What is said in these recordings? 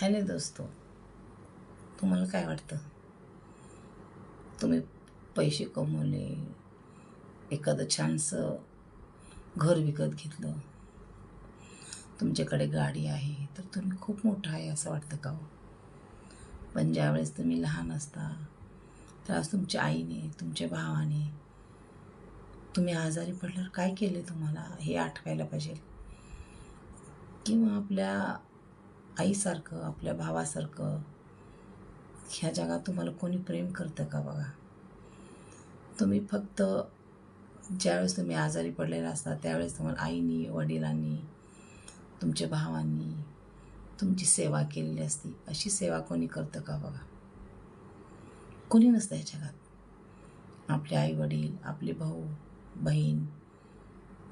Hello दोस्तो तुम्हाला काय वाटतं? तुम्ही पैसे कमवले एखादं छानसं घर विकत घेतलं तुमच्याकडे गाडी आहे तर तुम्ही खूप मोठं आहे असं वाटतं का हो? पण ज्यावेळेस तुम्ही लहान असता तर आज तुमच्या आईने तुमच्या भावाने तुम्ही आजारी पडल्यावर काय केले तुम्हाला? हे आठवायला पाहिजे. किंवा आपल्या आईसारखं आपल्या भावासारखं ह्या जगात तुम्हाला कोणी प्रेम करतं का बघा? तुम्ही फक्त ज्यावेळेस तुम्ही आजारी पडलेला असता त्यावेळेस तुम्हाला आईनी वडिलांनी तुमच्या भावांनी तुमची सेवा केलेली असती. अशी सेवा कोणी करतं का बघा? कोणी नसतं ह्या जगात. आपले आई वडील आपले भाऊ बहीण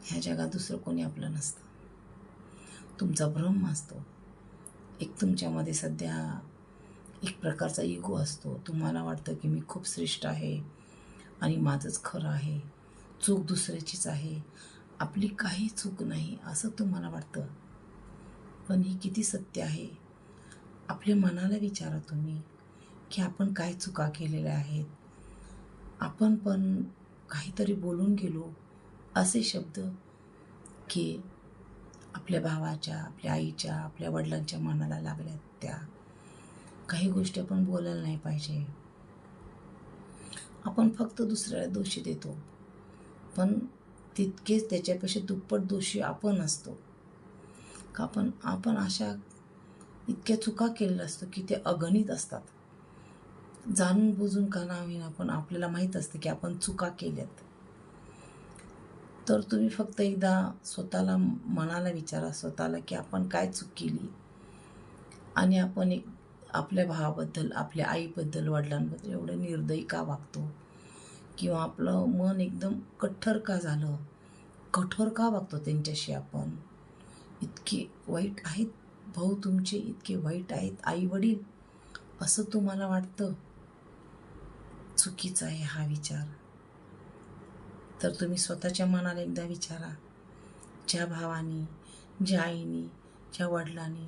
ह्या जगात दुसरं कोणी आपलं नसतं. तुमचा भ्रम असतो. एक तुमच्यामध्ये सध्या एक प्रकारचा इगो असतो. तुम्हाला वाटतं की मी खूप श्रेष्ठ आहे आणि माझंच खरं आहे. चूक दुसऱ्याचीच आहे. आपली काही चूक नाही असं तुम्हाला वाटतं? पण ही किती सत्य आहे? आपल्या मनाला विचारा तुम्ही की आपण काय चुका केलेल्या आहेत. आपण पण काहीतरी बोलून गेलो असे शब्द की आपल्या भावाच्या आपल्या आईच्या आपल्या वडिलांच्या मनाला लागल्यात त्या. काही गोष्टी आपण बोलायला नाही पाहिजे. आपण फक्त दुसऱ्याला दोषी देतो. पण तितकेच त्याच्यापेक्षा दुप्पट दोषी आपण असतो. का आपण आपण अशा इतक्या चुका केलेल्या असतो की ते अगणित असतात. जाणून बुजून का नाही आपण आपल्याला माहीत असतं की आपण चुका केल्यात. तर तुम्ही फक्त एकदा स्वतःला मनाला विचारा स्वतःला की आपण काय चूक केली? आणि आपण एक आपल्या भावाबद्दल आपल्या आईबद्दल वडिलांबद्दल एवढं निर्दयी का वागतो? किंवा आपलं मन एकदम कठोर का झालं? कठोर का वागतो त्यांच्याशी आपण? इतके वाईट आहेत भाऊ तुमचे इतके वाईट आहेत आई वडील असं तुम्हाला वाटतं? चुकीचा आहे हा विचार. तर तुम्ही स्वतःच्या मनाला एकदा विचारा. ज्या भावानी ज्या आईनी ज्या वडिलांनी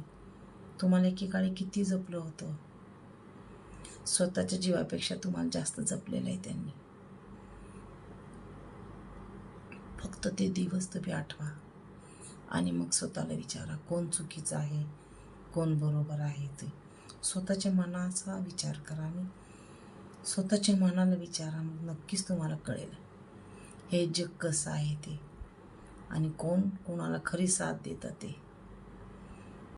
तुम्हाला एकेकाळी किती जपलं होतं? स्वतःच्या जीवापेक्षा तुम्हाला जास्त जपलेलं आहे त्यांनी. फक्त ते दिवस तुम्ही आठवा. आणि मग स्वतःला विचारा कोण चुकीचं आहे? कोण बरोबर आहे ते? स्वतःच्या मनाचा विचार करा आणि स्वतःच्या मनाला विचारा मग नक्कीच तुम्हाला कळेल. हे जग कसं आहे ते? आणि कोण कोणाला खरी साथ देतं ते?